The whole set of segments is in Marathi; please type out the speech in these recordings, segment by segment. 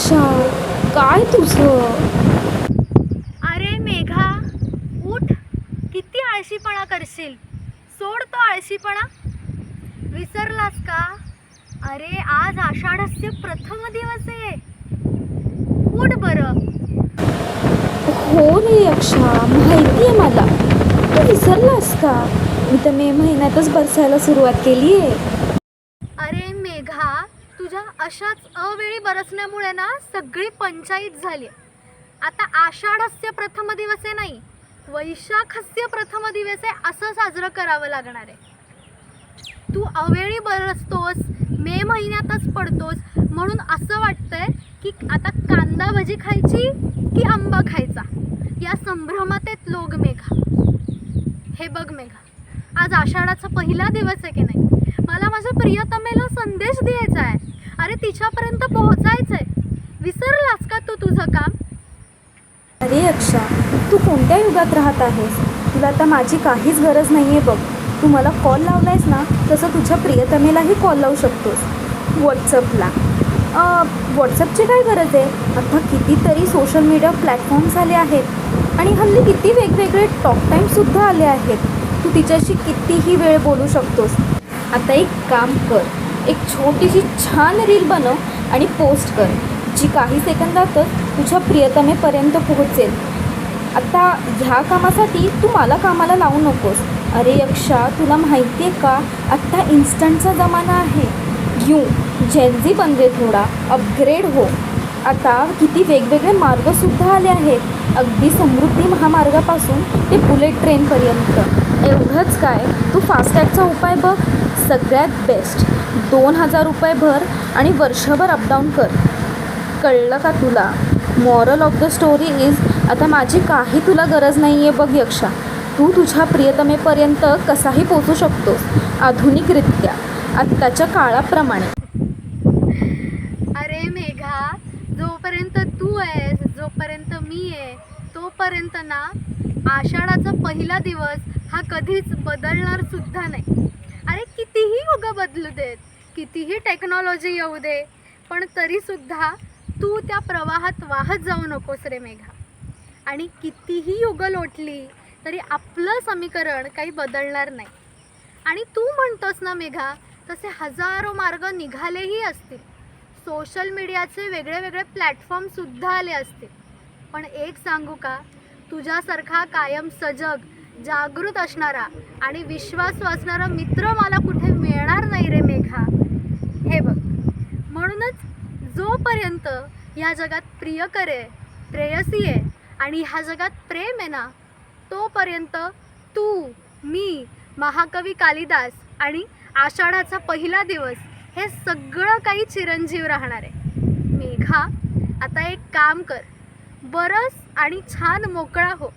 अक्षा काय तुझं? अरे मेघा उठ. किती आळशीपणा करशील. सोड तो आळशीपणा. विसरलास का? अरे आज आषाढस्य प्रथम दिवस आहे. उठ बरं. हो रे अक्षा माहिती आहे मला. तू विसरलास का? मी तर मे महिन्यातच बरसायला सुरुवात केली आहे अरे मेघा तुझ्या अशाच अवेळी बरसण्यामुळे ना सगळी पंचायत झाली. आता आषाढस्य प्रथम दिवस आहे नाही वैशाखस्य प्रथम दिवस आहे असं साजरं करावं लागणार आहे. तू अवेळी बरसतोस मे महिन्यातच पडतोस म्हणून असं वाटतंय की आता कांदा भजी खायची की आंबा खायचा? या संभ्रमात आहेत लोक मेघा. हे बघ मेघा. आज आषाढाचा पहिला दिवस आहे की नाही? मला माझ्या प्रियतमेला संदेश द्यायचा आहे. अरे तिच्यापर्यंत पोहोचायचं आहे विसरलास का तू तुझं काम? अरे अक्षा तू कोणत्या युगात राहत आहेस? तुला आता माझी काहीच गरज नाही आहे बघ. तू मला कॉल लावलायस ना तसं तुझ्या प्रियतमेलाही कॉल लावू शकतोस. व्हॉट्सअपला व्हॉट्सअपची काय गरज आहे? आता कितीतरी सोशल मीडिया प्लॅटफॉर्म झाले आहेत आणि हल्ली किती वेगवेगळे टॉक टाईमसुद्धा आले आहेत. तू तिच्याशी कितीही वेळ बोलू शकतोस. आता एक काम कर. एक छोटीशी छान रील बनव आणि पोस्ट कर जी काही सेकंदातच तुझ्या प्रियतमेपर्यंत पोहोचेल. आता ह्या कामासाठी तू मला कामाला लावू नकोस. अरे यक्षा तुला माहिती आहे का? आत्ता इन्स्टंटचा जमाना आहे. घेऊ. जेन्झी बनले थोडा. अपग्रेड हो. आता किती वेगवेगळे मार्गसुद्धा आले आहेत. अगदी समृद्धी महामार्गापासून ते बुलेट ट्रेनपर्यंत. एवढंच काय? तू फास्टॅगचा उपाय बघ. सगळ्यात बेस्ट दोन हजार रुपये भर आणि वर्षभर अपडाऊन कर. कळलं का तुला? Moral of the story is आता माझी काही तुला गरज नाही आहे बघ यक्षा. तू तुझ्या प्रियतमेपर्यंत कसाही पोचू शकतोस. आधुनिकरित्या. आत्ताच्या काळाप्रमाणे. अरे मेघा जोपर्यंत तू आहेस जोपर्यंत मी आहे तोपर्यंत ना आषाढाचा पहिला दिवस हा कधीच बदलणार सुद्धा नाही. अरे कितीही युग बदलू देत कितीही टेक्नॉलॉजी येऊ दे पण तरीसुद्धा तू त्या प्रवाहात वाहत जाऊ नकोस रे मेघा. आणि कितीही युग लोटली तरी आपलं समीकरण काही बदलणार नाही. आणि तू म्हणतोस ना मेघा तसे हजारो मार्ग निघालेही असतील. सोशल मीडियाचे वेगळे वेगळे प्लॅटफॉर्मसुद्धा आले असतील. पण एक सांगू का? तुझ्यासारखा कायम सजग जागृत असणारा आणि विश्वास असणारा मित्र मला कुठे मिळणार नाही रे मेघा? हे बघ. म्हणूनच जोपर्यंत ह्या जगात प्रियकर आहे प्रेयसी आहे आणि ह्या जगात प्रेम आहे ना तोपर्यंत तू मी महाकवी कालिदास आणि आषाढाचा पहिला दिवस हे सगळं काही चिरंजीव राहणार आहे. मेघा आता एक काम कर. बरस आणि छान मोकळा हो.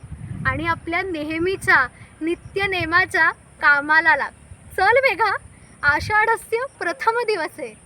आणि आपल्या नेहमीच्या नित्यनेमाच्या कामाला लाग. चल मेघा आषाढस्य प्रथम दिवस. आहे